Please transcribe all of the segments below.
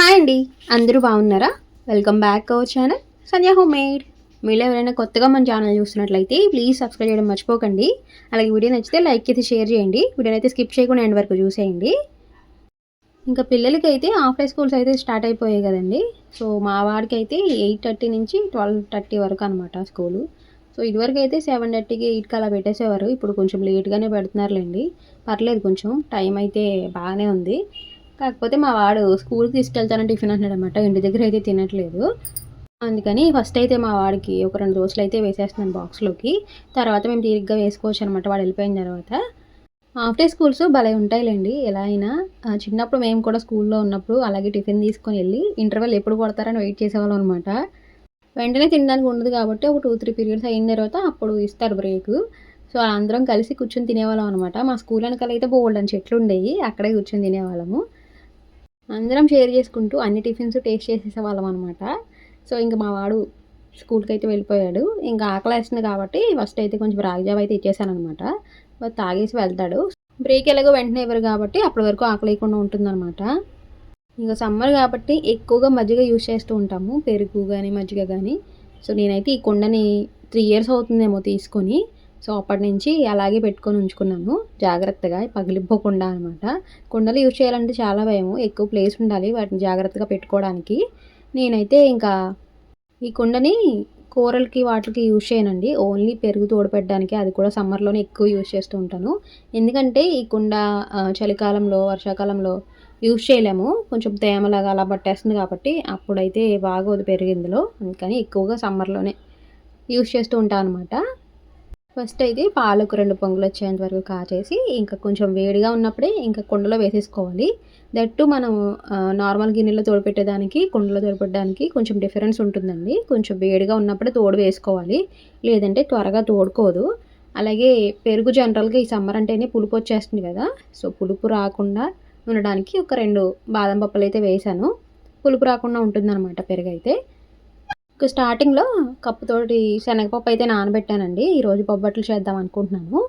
Hi అండి. అందరూ బాగున్నారా? Welcome back our channel Sandhya home made మీరు ఎవరైనా కొత్తగా మన ఛానల్ చూస్తున్నట్లయితే ప్లీజ్ సబ్స్క్రైబ్ చేయడం మర్చిపోకండి. అలాగే వీడియో నచ్చితే లైక్ అయితే షేర్ చేయండి. వీడియోని అయితే స్కిప్ చేయకుండా ఎండ్ వరకు చూసేయండి. ఇంకా పిల్లలకి అయితే హాఫ్ డే స్కూల్స్ అయితే స్టార్ట్ అయిపోయాయి కదండి. సో మా వాడికి అయితే ఎయిట్ థర్టీ నుంచి ట్వెల్వ్ థర్టీ వరకు అనమాట స్కూలు సో ఇదివరకు అయితే సెవెన్ థర్టీకి ఎయిట్కి అలా పెట్టేసేవారు. ఇప్పుడు కొంచెం లేట్గానే పెడుతున్నారులేండి. పర్లేదు కొంచెం టైం అయితే బాగానే ఉంది. కాకపోతే మా వాడు స్కూల్కి తీసుకెళ్తానని టిఫిన్ అంటున్నాడు అనమాట ఇంటి దగ్గర అయితే తినట్లేదు. అందుకని ఫస్ట్ అయితే మా వాడికి ఒక రెండు రోజులు అయితే వేసేస్తున్నాను బాక్స్లోకి. తర్వాత మేము తీరిగ్గా వేసుకోవచ్చు అనమాట వాడు వెళ్ళిపోయిన తర్వాత. హాఫ్ డే స్కూల్స్ భలే ఉంటాయిలేండి. ఎలా అయినా చిన్నప్పుడు మేము కూడా స్కూల్లో ఉన్నప్పుడు అలాగే టిఫిన్ తీసుకొని వెళ్ళి ఇంటర్వెల్ ఎప్పుడు కొడతారని వెయిట్ చేసేవాళ్ళం అనమాట వెంటనే తినడానికి ఉండదు కాబట్టి ఒక టూ త్రీ పీరియడ్స్ అయిన తర్వాత అప్పుడు ఇస్తారు బ్రేక్ సో అందరం కలిసి కూర్చొని తినేవాళ్ళం అనమాట మా స్కూల్ వెనకాల అయితే బోల్డ్ అని చెట్లు ఉండేవి. అక్కడే కూర్చొని తినేవాళ్ళము. అందరం షేర్ చేసుకుంటూ అన్ని టిఫిన్స్ టేస్ట్ చేసేసేవాళ్ళం అనమాట సో ఇంకా మా వాడు స్కూల్కి అయితే వెళ్ళిపోయాడు. ఇంకా ఆకలి వేస్తుంది కాబట్టి ఫస్ట్ అయితే కొంచెం రాగిజావ అయితే ఇచ్చేసాను అనమాట తాగేసి వెళ్తాడు. బ్రేక్ ఎలాగో వెంటనే ఇవ్వరు కాబట్టి అప్పటి వరకు ఆకలేయకుండా ఉంటుందన్నమాట. ఇంకా సమ్మర్ కాబట్టి ఎక్కువగా మజ్జిగ యూజ్ చేస్తూ ఉంటాము. పెరుగు కానీ మజ్జిగ కానీ సో నేనైతే ఈ కొండని త్రీ ఇయర్స్ అవుతుందేమో తీసుకొని సో అప్పటి నుంచి అలాగే పెట్టుకొని ఉంచుకున్నాను జాగ్రత్తగా పగిలిపోకుండా అనమాట కుండలు యూజ్ చేయాలంటే చాలా భయము. ఎక్కువ ప్లేస్ ఉండాలి వాటిని జాగ్రత్తగా పెట్టుకోవడానికి. నేనైతే ఇంకా ఈ కుండని కూరలకి వాటికి యూజ్ చేయనండి. ఓన్లీ పెరుగు తోడపెట్టడానికి. అది కూడా సమ్మర్లోనే ఎక్కువ యూజ్ చేస్తూ ఉంటాను. ఎందుకంటే ఈ కుండ చలికాలంలో వర్షాకాలంలో యూజ్ చేయలేము. కొంచెం తేమలాగా అలా పట్టేస్తుంది కాబట్టి అప్పుడైతే బాగోదు పెరిగిందిలో అందుకని ఎక్కువగా సమ్మర్లోనే యూజ్ చేస్తూ ఉంటాను అనమాట ఫస్ట్ అయితే పాలకు రెండు పొంగులు వచ్చేంత వరకు కాచేసి ఇంకా కొంచెం వేడిగా ఉన్నప్పుడే ఇంకా కుండలో వేసేసుకోవాలి. దట్టు మనం నార్మల్ గిన్నెలో తోడుపెట్టేదానికి కుండలో తోడుపెట్టడానికి కొంచెం డిఫరెన్స్ ఉంటుందండి. కొంచెం వేడిగా ఉన్నప్పుడే తోడు వేసుకోవాలి. లేదంటే త్వరగా తోడుకోదు. అలాగే పెరుగు జనరల్గా ఈ సమ్మర్ అంటేనే పులుపు వచ్చేస్తుంది కదా. సో పులుపు రాకుండా ఉండడానికి ఒక రెండు బాదం పప్పులు అయితే వేసాను. పులుపు రాకుండా ఉంటుందన్నమాట పెరుగు అయితే స్టార్టింగ్లో కప్పుతోటి శనగపప్పు అయితే నానబెట్టానండి. ఈరోజు బొబ్బట్లు చేద్దాం అనుకుంటున్నాను.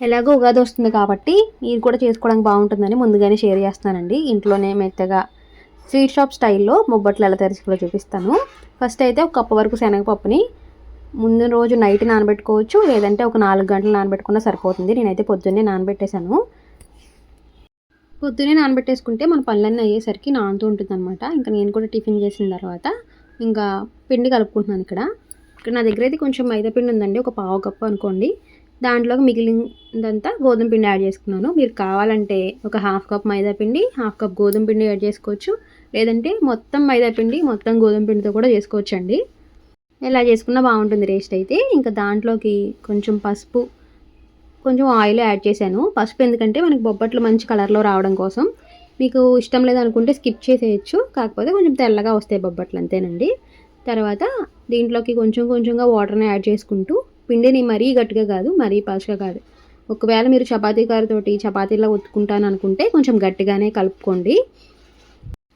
ఎలాగో ఉగాది వస్తుంది కాబట్టి మీరు కూడా చేసుకోవడానికి బాగుంటుందని ముందుగానే షేర్ చేస్తానండి ఇంట్లోనే మెత్తగా స్వీట్ షాప్ స్టైల్లో బొబ్బట్లు ఎలా తయారు చూపిస్తాను. ఫస్ట్ అయితే ఒక కప్పు వరకు శనగపప్పుని ముందు రోజు నైట్ నానబెట్టుకోవచ్చు. లేదంటే ఒక నాలుగు గంటలు నానబెట్టుకున్నా సరిపోతుంది. నేనైతే పొద్దున్నే నానబెట్టేశాను. పొద్దున్నే నానబెట్టేసుకుంటే మన పనులన్నీ అయ్యేసరికి నానుతూ ఉంటుంది అనమాట ఇంకా నేను కూడా టిఫిన్ చేసిన తర్వాత ఇంకా పిండి కలుపుకుంటున్నాను ఇక్కడ. ఇక్కడ నా దగ్గర అయితే కొంచెం మైదా పిండి ఉందండి ఒక పావు కప్పు అనుకోండి. దాంట్లోకి మిగిలిందంతా గోధుమ పిండి యాడ్ చేసుకున్నాను. మీరు కావాలంటే ఒక హాఫ్ కప్ మైదా పిండి హాఫ్ కప్ గోధుమ పిండి యాడ్ చేసుకోవచ్చు. లేదంటే మొత్తం మైదా పిండి మొత్తం గోధుమ పిండితో కూడా చేసుకోవచ్చు అండి ఇలా చేసుకున్నా బాగుంటుంది టేస్ట్ అయితే. ఇంకా దాంట్లోకి కొంచెం పసుపు కొంచెం ఆయిల్ యాడ్ చేశాను. పసుపు ఎందుకంటే మనకి బొబ్బట్లు మంచి కలర్లో రావడం కోసం. మీకు ఇష్టం లేదనుకుంటే స్కిప్ చేసేయచ్చు. కాకపోతే కొంచెం తెల్లగా వస్తాయి బొబ్బట్లు అంతేనండి. తర్వాత దీంట్లోకి కొంచెం కొంచెంగా వాటర్ని యాడ్ చేసుకుంటూ పిండిని మరీ గట్టిగా కాదు మరీ పలుచగా కాదు. ఒకవేళ మీరు చపాతీ కారుతోటి చపాతీలా ఒత్తుకుంటాను అనుకుంటే కొంచెం గట్టిగానే కలుపుకోండి.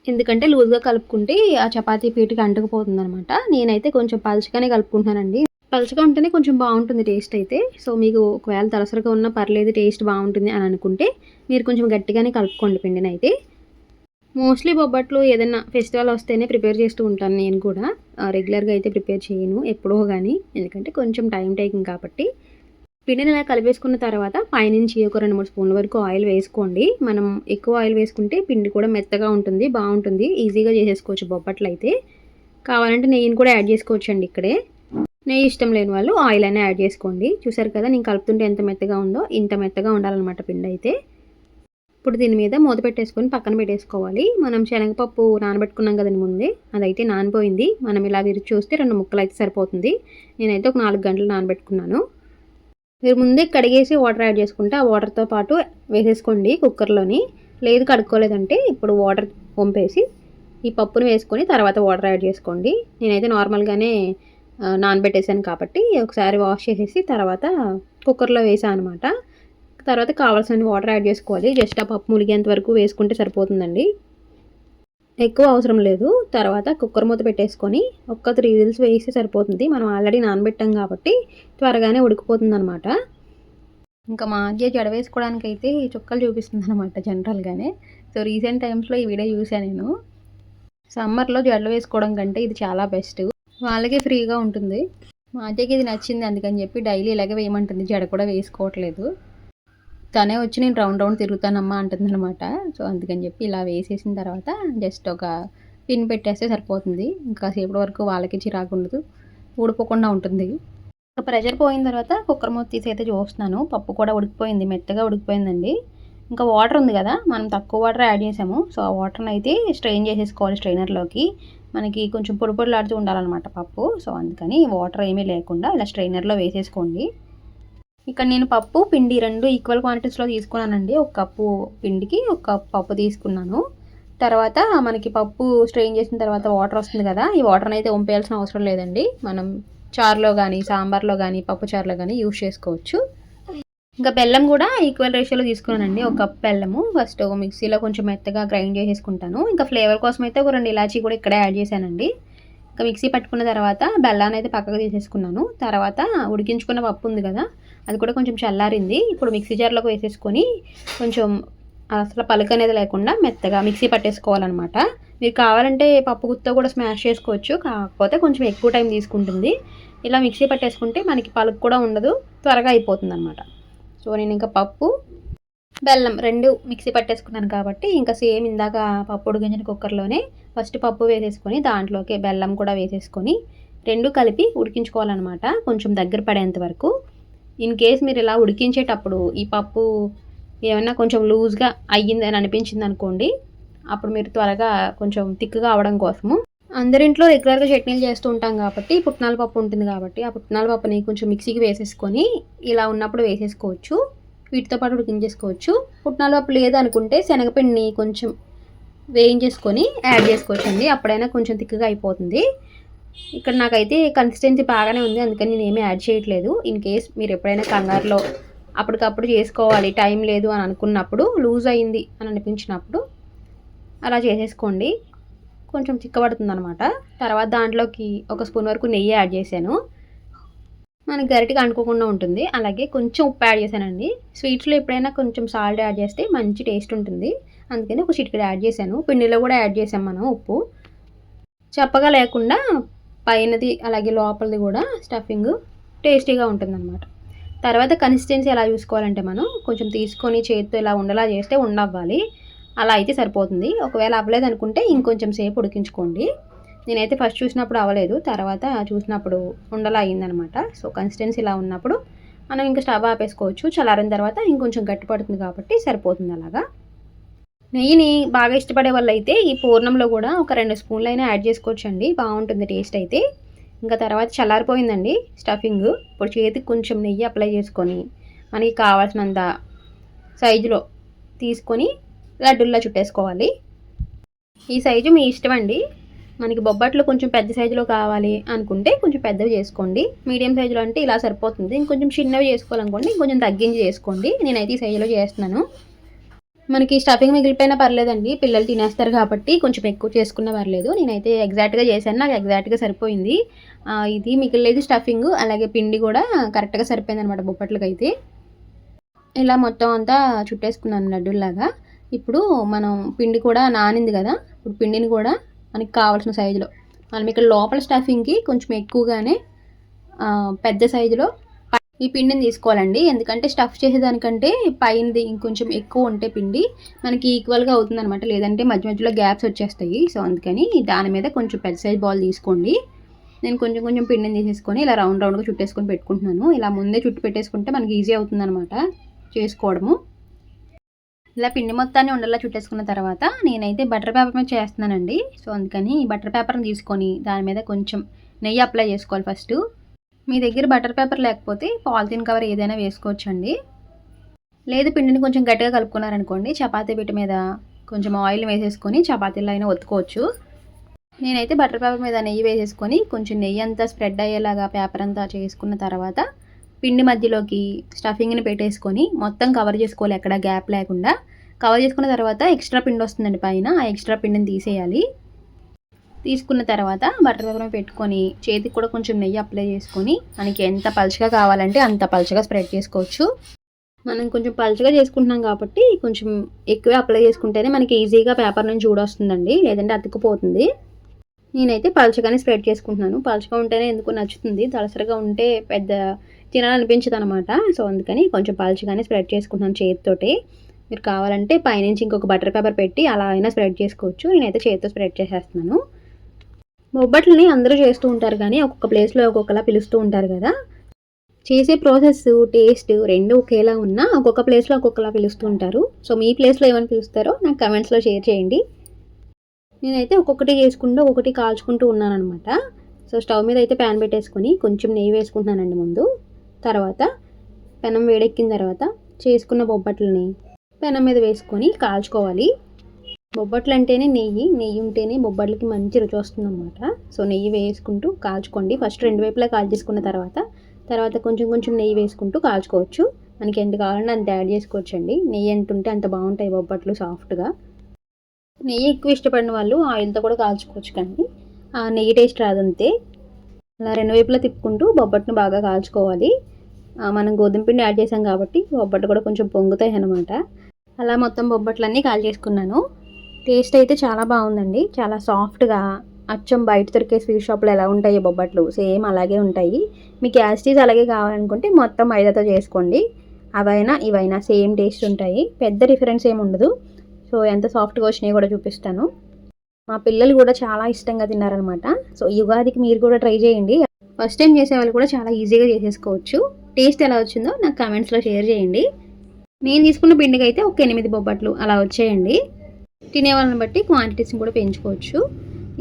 ఎందుకంటే లూజ్గా కలుపుకుంటే ఆ చపాతీ పీటికి అంటుకుపోతుంది అనమాట నేనైతే కొంచెం పలుచగానే కలుపుకుంటున్నానండి. పలుచగా ఉంటేనే కొంచెం బాగుంటుంది టేస్ట్ అయితే. సో మీకు ఒకవేళ తలసరిగా ఉన్నా పర్లేదు టేస్ట్ బాగుంటుంది అని అనుకుంటే మీరు కొంచెం గట్టిగానే కలుపుకోండి పిండిని అయితే. మోస్ట్లీ బొబ్బట్లు ఏదైనా ఫెస్టివల్ వస్తేనే ప్రిపేర్ చేస్తూ ఉంటాను నేను కూడా. రెగ్యులర్గా అయితే ప్రిపేర్ చేయను ఎప్పుడో కానీ ఎందుకంటే కొంచెం టైం టేకింగ్ కాబట్టి. పిండిని ఇలా కలిపేసుకున్న తర్వాత పైనుంచి ఒక రెండు మూడు స్పూన్ల వరకు ఆయిల్ వేసుకోండి. మనం ఎక్కువ ఆయిల్ వేసుకుంటే పిండి కూడా మెత్తగా ఉంటుంది బాగుంటుంది ఈజీగా చేసేసుకోవచ్చు బొబ్బట్లు అయితే కావాలంటే నెయ్యిని కూడా యాడ్ చేసుకోవచ్చు అండి ఇక్కడే. నెయ్యి ఇష్టం లేని వాళ్ళు ఆయిల్ అయినా యాడ్ చేసుకోండి. చూసారు కదా నేను కలుపుతుంటే ఎంత మెత్తగా ఉందో ఇంత మెత్తగా ఉండాలన్నమాట పిండి అయితే. ఇప్పుడు దీని మీద మూత పెట్టేసుకొని పక్కన పెట్టేసుకోవాలి. మనం శనగపప్పు నానబెట్టుకున్నాం కదండి ముందే అదైతే నానిపోయింది. మనం ఇలా విరిచి చూస్తే రెండు ముక్కలు అయితే సరిపోతుంది. నేనైతే ఒక నాలుగు గంటలు నానబెట్టుకున్నాను. మీరు ముందే కడిగేసి వాటర్ యాడ్ చేసుకుంటే ఆ వాటర్తో పాటు వేసేసుకోండి కుక్కర్లోని. లేదు కడుక్కోలేదంటే ఇప్పుడు వాటర్ పంపేసి ఈ పప్పును వేసుకొని తర్వాత వాటర్ యాడ్ చేసుకోండి. నేనైతే నార్మల్గానే నానబెట్టేసాను కాబట్టి ఒకసారి వాష్ చేసేసి తర్వాత కుక్కర్లో వేసాను అనమాట తర్వాత కావాల్సిన వాటర్ యాడ్ చేసుకోవాలి. జస్ట్ ఆ పప్పు మునిగేంత వరకు వేసుకుంటే సరిపోతుందండి. ఎక్కువ అవసరం లేదు. తర్వాత కుక్కర్ మూత పెట్టేసుకొని ఒక్క త్రీ విజిల్స్ వేస్తే సరిపోతుంది. మనం ఆల్రెడీ నానబెట్టాం కాబట్టి త్వరగానే ఉడికిపోతుంది అనమాట ఇంకా మా ఆద్య జడ వేసుకోవడానికి అయితే చుక్కలు చూపిస్తుంది అనమాట జనరల్గానే సో రీసెంట్ టైమ్స్లో ఈ వీడియో చూసాను నేను. సమ్మర్లో జడలు వేసుకోవడం కంటే ఇది చాలా బెస్ట్ వాళ్ళకే ఫ్రీగా ఉంటుంది. మా అత్తయ్యకి ఇది నచ్చింది అందుకని చెప్పి డైలీ ఇలాగే వేయమంటుంది. జడ కూడా వేసుకోవట్లేదు. తనే వచ్చి నేను రౌండ్ రౌండ్ తిరుగుతానమ్మా అంటుంది అనమాట సో అందుకని చెప్పి ఇలా వేసేసిన తర్వాత జస్ట్ ఒక పిన్ పెట్టేస్తే సరిపోతుంది. ఇంకా సేపటి వరకు వాళ్ళకి చిరాకు ఉండదు. ఊడిపోకుండా ఉంటుంది. ప్రెషర్ పోయిన తర్వాత కుక్కర్ మూత తీసి అయితే చూస్తున్నాను. పప్పు కూడా ఉడికిపోయింది. మెత్తగా ఉడికిపోయిందండి. ఇంకా వాటర్ ఉంది కదా మనం తక్కువ వాటర్ యాడ్ చేసాము. సో ఆ వాటర్ని అయితే స్ట్రెయిన్ చేసేసుకోవాలి స్ట్రైనర్లోకి. మనకి కొంచెం పొడి పొడిలాడుతూ ఉండాలన్నమాట పప్పు. సో అందుకని వాటర్ ఏమీ లేకుండా ఇలా స్ట్రైనర్లో వేసేసుకోండి. ఇక్కడ నేను పప్పు పిండి రెండు ఈక్వల్ క్వాంటిటీస్లో తీసుకున్నానండి. ఒక కప్పు పిండికి ఒక కప్పు పప్పు తీసుకున్నాను. తర్వాత మనకి పప్పు స్ట్రెయిన్ చేసిన తర్వాత వాటర్ వస్తుంది కదా ఈ వాటర్ని అయితే వంపేయాల్సిన అవసరం లేదండి. మనం చారులో కానీ సాంబార్లో కానీ పప్పు చారులో కానీ యూస్ చేసుకోవచ్చు. ఇంకా బెల్లం కూడా ఈక్వల్ రేషియోలో తీసుకున్నానండి. ఒక కప్ బెల్లము. ఫస్ట్ మిక్సీలో కొంచెం మెత్తగా గ్రైండ్ చేసేసుకుంటాను. ఇంకా ఫ్లేవర్ కోసం అయితే ఒక రెండు ఇలాచీ కూడా ఇక్కడే యాడ్ చేశానండి. ఇంకా మిక్సీ పట్టుకున్న తర్వాత బెల్లాన్ని అయితే పక్కకు తీసేసుకున్నాను. తర్వాత ఉడికించుకున్న పప్పు ఉంది కదా అది కూడా కొంచెం చల్లారింది. ఇప్పుడు మిక్సీ జార్లోకి వేసేసుకొని కొంచెం అసలు పలుక అనేది లేకుండా మెత్తగా మిక్సీ పట్టేసుకోవాలన్నమాట. మీరు కావాలంటే పప్పు గుత్తో కూడా స్మాష్ చేసుకోవచ్చు. కాకపోతే కొంచెం ఎక్కువ టైం తీసుకుంటుంది. ఇలా మిక్సీ పట్టేసుకుంటే మనకి పలుకు కూడా ఉండదు. త్వరగా అయిపోతుంది అనమాట సో నేను ఇంకా పప్పు బెల్లం రెండు మిక్సీ పట్టేసుకున్నాను కాబట్టి ఇంకా సేమ్ ఇందాక పప్పు ఉడికించిన కుక్కర్లోనే ఫస్ట్ పప్పు వేసేసుకొని దాంట్లోకి బెల్లం కూడా వేసేసుకొని రెండు కలిపి ఉడికించుకోవాలన్నమాట కొంచెం దగ్గర పడేంత వరకు. ఇన్ కేస్ మీరు ఇలా ఉడికించేటప్పుడు ఈ పప్పు ఏమన్నా కొంచెం లూజ్గా అయ్యిందని అనిపించింది అనుకోండి అప్పుడు మీరు త్వరగా కొంచెం థిక్గా అవడం కోసము అందరింట్లో రెగ్యులర్గా చట్నీలు చేస్తూ ఉంటాం కాబట్టి పుట్నాల పప్పు ఉంటుంది కాబట్టి ఆ పుట్నాల పప్పుని కొంచెం మిక్సీకి వేసేసుకొని ఇలా ఉన్నప్పుడు వేసేసుకోవచ్చు. వీటితో పాటు ఉడికించేసుకోవచ్చు. పుట్నాల పప్పు లేదనుకుంటే శనగపిండిని కొంచెం వేయించేసుకొని యాడ్ చేసుకోవచ్చు అండి అప్పుడైనా కొంచెం థిక్గా అయిపోతుంది. ఇక్కడ నాకైతే కన్సిస్టెన్సీ బాగానే ఉంది. అందుకని నేను ఏమీ యాడ్ చేయట్లేదు. ఇన్ కేస్ మీరు ఎప్పుడైనా కంగారులో అప్పటికప్పుడు చేసుకోవాలి టైం లేదు అని అనుకున్నప్పుడు లూజ్ అయింది అని అనిపించినప్పుడు అలా చేసేసుకోండి. కొంచెం చిక్కబడుతుంది అనమాట తర్వాత దాంట్లోకి ఒక స్పూన్ వరకు నెయ్యి యాడ్ చేశాను. మనకి గరిటిగా అనుకోకుండా ఉంటుంది. అలాగే కొంచెం ఉప్పు యాడ్ చేశానండి. స్వీట్స్లో ఎప్పుడైనా కొంచెం సాల్ట్ యాడ్ చేస్తే మంచి టేస్ట్ ఉంటుంది. అందుకని ఒక చిటికెడు యాడ్ చేశాను. పిండిలో కూడా యాడ్ చేసాం మనం ఉప్పు. చెప్పగా లేకుండా పైనది అలాగే లోపలిది కూడా స్టఫింగ్ టేస్టీగా ఉంటుందన్నమాట. తర్వాత కన్సిస్టెన్సీ ఎలా చూసుకోవాలంటే మనం కొంచెం తీసుకొని చేతితో ఇలా ఉండలా చేస్తే ఉండవ్వాలి. అలా అయితే సరిపోతుంది. ఒకవేళ అవ్వలేదు అనుకుంటే ఇంకొంచెం సేపు ఉడికించుకోండి. నేనైతే ఫస్ట్ చూసినప్పుడు అవ్వలేదు. తర్వాత చూసినప్పుడు ఉండలా అయిందనమాట సో కన్సిస్టెన్సీ ఇలా ఉన్నప్పుడు మనం ఇంకా స్టవ్ ఆపేసుకోవచ్చు. చల్లారిన తర్వాత ఇంకొంచెం గట్టి పడుతుంది కాబట్టి సరిపోతుంది అలాగా. నెయ్యిని బాగా ఇష్టపడే వాళ్ళు అయితే ఈ పూర్ణంలో కూడా ఒక రెండు స్పూన్లు అయినా యాడ్ చేసుకోవచ్చు అండి బాగుంటుంది టేస్ట్ అయితే. ఇంకా తర్వాత చల్లారిపోయిందండి స్టఫింగ్. ఇప్పుడు చేతికి కొంచెం నెయ్యి అప్లై చేసుకొని మనకి కావాల్సినంత సైజులో తీసుకొని లడ్డుల్లా చుట్టేసుకోవాలి. ఈ సైజు మీ ఇష్టం అండి మనకి బొబ్బట్లు కొంచెం పెద్ద సైజులో కావాలి అనుకుంటే కొంచెం పెద్దవి చేసుకోండి. మీడియం సైజులో అంటే ఇలా సరిపోతుంది. ఇంకొంచెం చిన్నవి చేసుకోవాలనుకోండి ఇంకొంచెం తగ్గించి చేసుకోండి. నేనైతే ఈ సైజులో చేస్తున్నాను. మనకి స్టఫింగ్ మిగిలిపోయినా పర్లేదండి. పిల్లలు తినేస్తారు కాబట్టి కొంచెం ఎక్కువ చేసుకున్నా పర్లేదు. నేనైతే ఎగ్జాక్ట్గా చేశాను. నాకు ఎగ్జాక్ట్గా సరిపోయింది. ఇది మిగిలేదు స్టఫింగ్ అలాగే పిండి కూడా కరెక్ట్గా సరిపోయింది అనమాట బొప్పట్లకి అయితే ఇలా మొత్తం అంతా చుట్టేసుకున్నాను లడ్డూలాగా ఇప్పుడు మనం పిండి కూడా నానింది కదా ఇప్పుడు పిండిని కూడా మనకి కావాల్సిన సైజులో. మనం ఇక్కడ లోపల స్టఫింగ్కి కొంచెం ఎక్కువగానే పెద్ద సైజులో ఈ పిండిని తీసుకోవాలండి. ఎందుకంటే స్టఫ్ చేసేదానికంటే పైనది ఇంకొంచెం ఎక్కువ ఉంటే పిండి మనకి ఈక్వల్గా అవుతుంది అనమాట లేదంటే మధ్య మధ్యలో గ్యాప్స్ వచ్చేస్తాయి. సో అందుకని దాని మీద కొంచెం పెద్ద సైజ్ బాల్ తీసుకోండి. నేను కొంచెం కొంచెం పిండిని తీసేసుకొని ఇలా రౌండ్ రౌండ్గా చుట్టేసుకొని పెట్టుకుంటున్నాను. ఇలా ముందే చుట్టు పెట్టేసుకుంటే మనకి ఈజీ అవుతుంది అనమాట చేసుకోవడము. ఇలా పిండి మొత్తాన్ని ఉండలా చుట్టేసుకున్న తర్వాత నేనైతే బటర్ పేపర్ మీద చేస్తున్నానండి. సో అందుకని బటర్ పేపర్ని తీసుకొని దాని మీద కొంచెం నెయ్యి అప్లై చేసుకోవాలి ఫస్ట్. మీ దగ్గర బటర్ పేపర్ లేకపోతే పాలిథిన్ కవర్ ఏదైనా వేసుకోవచ్చండి. లేదు పిండిని కొంచెం గట్టిగా కలుపుకున్నారనుకోండి చపాతీ పిట్ట మీద కొంచెం ఆయిల్ వేసేసుకొని చపాతీలో అయినా ఒత్తుకోవచ్చు. నేనైతే బటర్ పేపర్ మీద నెయ్యి వేసేసుకొని కొంచెం నెయ్యి అంతా స్ప్రెడ్ అయ్యేలాగా పేపర్ అంతా చేసుకున్న తర్వాత పిండి మధ్యలోకి స్టఫింగ్ని పెట్టేసుకొని మొత్తం కవర్ చేసుకోవాలి ఎక్కడ గ్యాప్ లేకుండా. కవర్ చేసుకున్న తర్వాత ఎక్స్ట్రా పిండి వస్తుందండి పైన. ఆ ఎక్స్ట్రా పిండిని తీసేయాలి. తీసుకున్న తర్వాత బటర్ పేపర్ పెట్టుకొని చేతికి కూడా కొంచెం నెయ్యి అప్లై చేసుకొని మనకి ఎంత పలుచగా కావాలంటే అంత పలుచగా స్ప్రెడ్ చేసుకోవచ్చు. మనం కొంచెం పలుచగా చేసుకుంటున్నాం కాబట్టి కొంచెం ఎక్కువే అప్లై చేసుకుంటేనే మనకి ఈజీగా పేపర్ నుంచి చూడొస్తుందండి లేదంటే అతుక్కుపోతుంది. నేనైతే పలుచగానే స్ప్రెడ్ చేసుకుంటున్నాను. పలుచగా ఉంటేనే ఎందుకు నచ్చుతుంది. దళసరిగా ఉంటే పెద్ద తినాలనిపించదు అనమాట సో అందుకని కొంచెం పలుచగానే స్ప్రెడ్ చేసుకుంటున్నాను చేతితోటి. మీరు కావాలంటే పైనుంచి ఇంకొక బటర్ పేపర్ పెట్టి అలా అయినా స్ప్రెడ్ చేసుకోవచ్చు. నేనైతే చేతితో స్ప్రెడ్ చేసేస్తున్నాను. బొబ్బట్లని అందరూ చేస్తూ ఉంటారు కానీ ఒక్కొక్క ప్లేస్లో ఒక్కొక్కలా పిలుస్తూ ఉంటారు కదా. చేసే ప్రాసెస్ టేస్ట్ రెండు ఒకేలా ఉన్నా ఒక్కొక్క ప్లేస్లో ఒక్కొక్కలా పిలుస్తూ ఉంటారు. సో మీ ప్లేస్లో ఏమని పిలుస్తారో నాకు కమెంట్స్లో షేర్ చేయండి. నేనైతే ఒక్కొక్కటి చేసుకుంటూ ఒక్కొక్కటి కాల్చుకుంటూ ఉన్నానమాట సో స్టవ్ మీద అయితే ప్యాన్ పెట్టేసుకొని కొంచెం నెయ్యి వేసుకుంటున్నానండి ముందు. తర్వాత పెనం వేడెక్కిన తర్వాత చేసుకున్న బొబ్బట్లని పెనం మీద వేసుకొని కాల్చుకోవాలి. బొబ్బట్లు అంటేనే నెయ్యి నెయ్యి ఉంటేనే బొబ్బట్లకి మంచి రుచి వస్తుంది అనమాట సో నెయ్యి వేసుకుంటూ కాల్చుకోండి. ఫస్ట్ రెండు వైపులా కాల్చేసుకున్న తర్వాత తర్వాత కొంచెం కొంచెం నెయ్యి వేసుకుంటూ కాల్చుకోవచ్చు. మనకి ఎంత కావాలంటే అంత యాడ్ చేసుకోవచ్చండి. నెయ్యి ఎంత ఉంటే అంత బాగుంటాయి బొబ్బట్లు సాఫ్ట్గా. నెయ్యి ఎక్కువ ఇష్టపడిన వాళ్ళు ఆయిల్తో కూడా కాల్చుకోవచ్చు కానీ ఆ నెయ్యి టేస్ట్ రాదంతే. అలా రెండు వైపులా తిప్పుకుంటూ బొబ్బట్టును బాగా కాల్చుకోవాలి. మనం గోధుమ పిండి యాడ్ చేసాం కాబట్టి బొబ్బట్టు కూడా కొంచెం పొంగుతాయి అన్నమాట అలా మొత్తం బొబ్బట్లన్నీ కాల్ చేసుకున్నాను టేస్ట్ అయితే చాలా బాగుందండి. చాలా సాఫ్ట్గా అచ్చం బయట దొరికే స్వీట్ షాప్లో ఎలా ఉంటాయి బొబ్బట్లు సేమ్ అలాగే ఉంటాయి. మీకు యాసిటీస్ అలాగే కావాలనుకుంటే మొత్తం మైదాతో చేసుకోండి. అవైనా ఇవైనా సేమ్ టేస్ట్ ఉంటాయి. పెద్ద డిఫరెన్స్ ఏమి ఉండదు. సో ఎంత సాఫ్ట్గా వచ్చినాయి కూడా చూపిస్తాను. మా పిల్లలు కూడా చాలా ఇష్టంగా తిన్నారనమాట. సో యుగాదికి మీరు కూడా ట్రై చేయండి. ఫస్ట్ టైం చేసే వాళ్ళు కూడా చాలా ఈజీగా చేసేసుకోవచ్చు. టేస్ట్ ఎలా వచ్చిందో నాకు కామెంట్స్లో షేర్ చేయండి. నేను తీసుకున్న పిండికి అయితే ఒక ఎనిమిది బొబ్బట్లు అలా వచ్చేయండి. తినే వాళ్ళని బట్టి క్వాంటిటీస్ని కూడా పెంచుకోవచ్చు.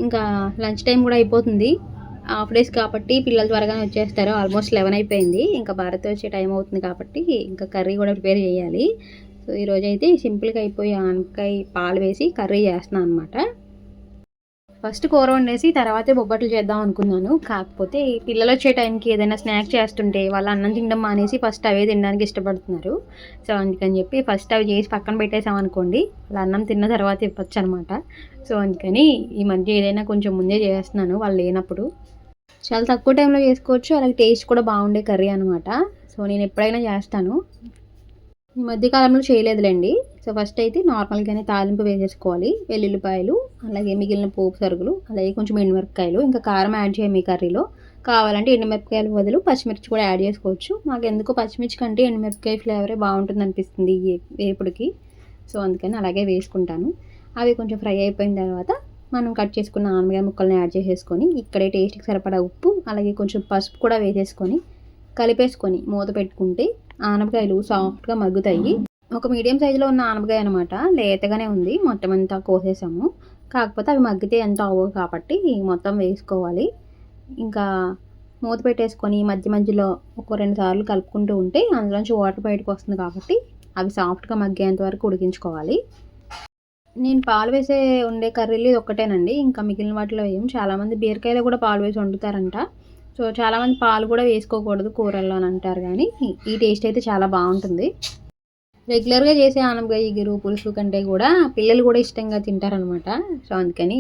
ఇంకా లంచ్ టైం కూడా అయిపోతుంది. హాఫ్ డేస్ కాబట్టి పిల్లలు త్వరగానే వచ్చేస్తారు. ఆల్మోస్ట్ లెవెన్ అయిపోయింది. ఇంకా భారత్ వచ్చే టైం అవుతుంది కాబట్టి ఇంకా కర్రీ కూడా ప్రిపేర్ చేయాలి. సో ఈరోజు అయితే సింపుల్గా అయిపోయి ఆనకాయ పాలు వేసి కర్రీ చేస్తున్నాను అనమాట ఫస్ట్ కూర వండేసి తర్వాతే బొబ్బట్లు చేద్దాం అనుకున్నాను. కాకపోతే పిల్లలు వచ్చే టైంకి ఏదైనా స్నాక్ చేస్తుంటే వాళ్ళు అన్నం తినడం మానేసి ఫస్ట్ అవే తినడానికి ఇష్టపడుతున్నారు. సో అందుకని చెప్పి ఫస్ట్ అవి చేసి పక్కన పెట్టేసాం అనుకోండి వాళ్ళు అన్నం తిన్న తర్వాత ఇవ్వచ్చు అనమాట సో అందుకని ఈ మధ్య ఏదైనా కొంచెం ముందే చేస్తున్నాను వాళ్ళు లేనప్పుడు. చాలా తక్కువ టైంలో చేసుకోవచ్చు అలాగే టేస్ట్ కూడా బాగుండే కర్రీ అనమాట సో నేను ఎప్పుడైనా చేస్తాను. ఈ మధ్యకాలంలో చేయలేదులేండి. సో ఫస్ట్ అయితే నార్మల్గానే తాలింపు వేసేసుకోవాలి. వెల్లుల్లిపాయలు అలాగే మిగిలిన పోపు సరుకులు అలాగే కొంచెం ఎండుమిరపకాయలు ఇంకా కారం యాడ్ చేయాలి మీ కర్రీలో. కావాలంటే ఎండుమిరపకాయలు బదులు పచ్చిమిర్చి కూడా యాడ్ చేసుకోవచ్చు. మాకు ఎందుకు పచ్చిమిర్చి కంటే ఎండుమిరపకాయ ఫ్లేవరే బాగుంటుంది అనిపిస్తుంది వేపుడికి. సో అందుకని అలాగే వేసుకుంటాను. అవి కొంచెం ఫ్రై అయిపోయిన తర్వాత మనం కట్ చేసుకున్న ఆనగాయ ముక్కల్ని యాడ్ చేసేసుకొని ఇక్కడే టేస్ట్కి సరిపడా ఉప్పు అలాగే కొంచెం పసుపు కూడా వేసేసుకొని కలిపేసుకొని మూత పెట్టుకుంటే ఆనపకాయలు సాఫ్ట్గా మగ్గుతాయి. ఒక మీడియం సైజులో ఉన్న ఆనపకాయ అనమాట లేతగానే ఉంది. మొత్తం అంతా కోసేసాము. కాకపోతే అవి మగ్గితే ఎంత అవ్వవు కాబట్టి మొత్తం వేసుకోవాలి. ఇంకా మూత పెట్టేసుకొని మధ్య మధ్యలో ఒక రెండు సార్లు కలుపుకుంటూ ఉంటే అందులోంచి వాటర్ బయటకు వస్తుంది కాబట్టి అవి సాఫ్ట్గా మగ్గేంత వరకు ఉడికించుకోవాలి. నేను పాలు వేసే ఉండే కర్రీలు ఇది ఒక్కటేనండి. ఇంకా మిగిలిన వాటిలో ఏం? చాలామంది బీరకాయలో కూడా పాలు వేసి వండుతారంట. సో చాలామంది పాలు కూడా వేసుకోకూడదు కూరల్లో అని అంటారు కానీ ఈ టేస్ట్ అయితే చాలా బాగుంటుంది. రెగ్యులర్గా చేసే ఆనపకాయ గిరు పులుసు కంటే కూడా పిల్లలు కూడా ఇష్టంగా తింటారనమాట సో అందుకని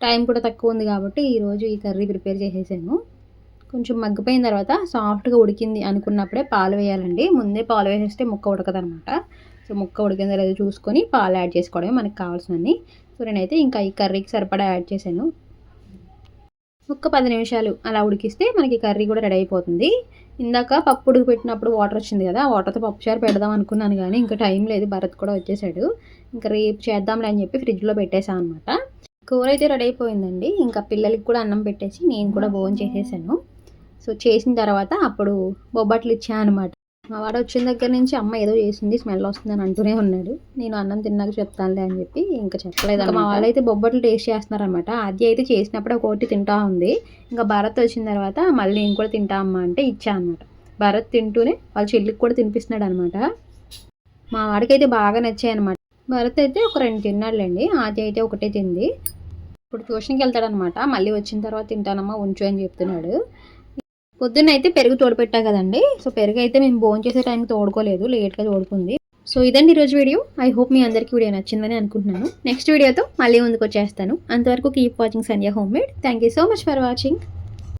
టైం కూడా తక్కువ ఉంది కాబట్టి ఈరోజు ఈ కర్రీ ప్రిపేర్ చేసేసాను. కొంచెం మగ్గిపోయిన తర్వాత సాఫ్ట్గా ఉడికింది అనుకున్నప్పుడే పాలు వేయాలండి. ముందే పాలు వేసేస్తే ముక్క ఉడకదనమాట సో ముక్క ఉడికిందో లేదో చూసుకొని పాలు యాడ్ చేసుకోవడమే మనకు కావాల్సినవి సో నేనైతే ఇంకా ఈ కర్రీకి సరిపడా యాడ్ చేశాను. ఒక్క పది నిమిషాలు అలా ఉడికిస్తే మనకి కర్రీ కూడా రెడీ అయిపోతుంది. ఇందాక పప్పు ఉడికి పెట్టినప్పుడు వాటర్ వచ్చింది కదా వాటర్తో పప్పుచారు పెడదాం అనుకున్నాను కానీ ఇంకా టైం లేదు భరత్ కూడా వచ్చేసాడు. ఇంకా రేపు చేద్దాంలే అని చెప్పి ఫ్రిడ్జ్లో పెట్టేశాను అనమాట కూర అయితే రెడీ అయిపోయిందండి. ఇంకా పిల్లలకి కూడా అన్నం పెట్టేసి నేను కూడా భోజనం చేసేసాను. సో చేసిన తర్వాత అప్పుడు బొబ్బట్లు ఇచ్చాను అనమాట మా వాడు వచ్చిన దగ్గర నుంచి అమ్మ ఏదో చేసింది స్మెల్ వస్తుందని అంటూనే ఉన్నాడు. నేను అన్నం తిన్నాక చెప్తానులే అని చెప్పి ఇంకా చెప్పలేదు మా వాళ్ళైతే బొబ్బట్లు టేస్ట్ చేస్తున్నారనమాట. అది అయితే చేసినప్పుడు ఒకటి తింటా ఉంది. ఇంకా భరత్ వచ్చిన తర్వాత మళ్ళీ నేను కూడా తింటా అమ్మ అంటే ఇచ్చా అనమాట భరత్ తింటూనే వాళ్ళ చెల్లికి కూడా తినిపిస్తున్నాడు అనమాట. మా వాడికి అయితే బాగా నచ్చాయి అనమాట భరత్ అయితే ఒక రెండు తిన్నాడులేండి ఆది అయితే ఒకటే తింది. ఇప్పుడు ట్యూషన్కి వెళ్తాడనమాట మళ్ళీ వచ్చిన తర్వాత తింటానమ్మా ఉంచు అని చెప్తున్నాడు. పొద్దున్న అయితే పెరుగు తోడుపెట్టా కదండి. సో పెరుగు అయితే మేము భోజనం చేసే టైంకి తోడుకోలేదు. లేట్గా తోడుకుంది. సో ఇదండి ఈరోజు వీడియో. ఐ హోప్ మీ అందరికీ వీడియో నచ్చిందని అనుకుంటున్నాను. నెక్స్ట్ వీడియోతో మళ్ళీ ముందుకు వచ్చేస్తాను అంతవరకు keep watching Sandhya home made thank you so much for watching.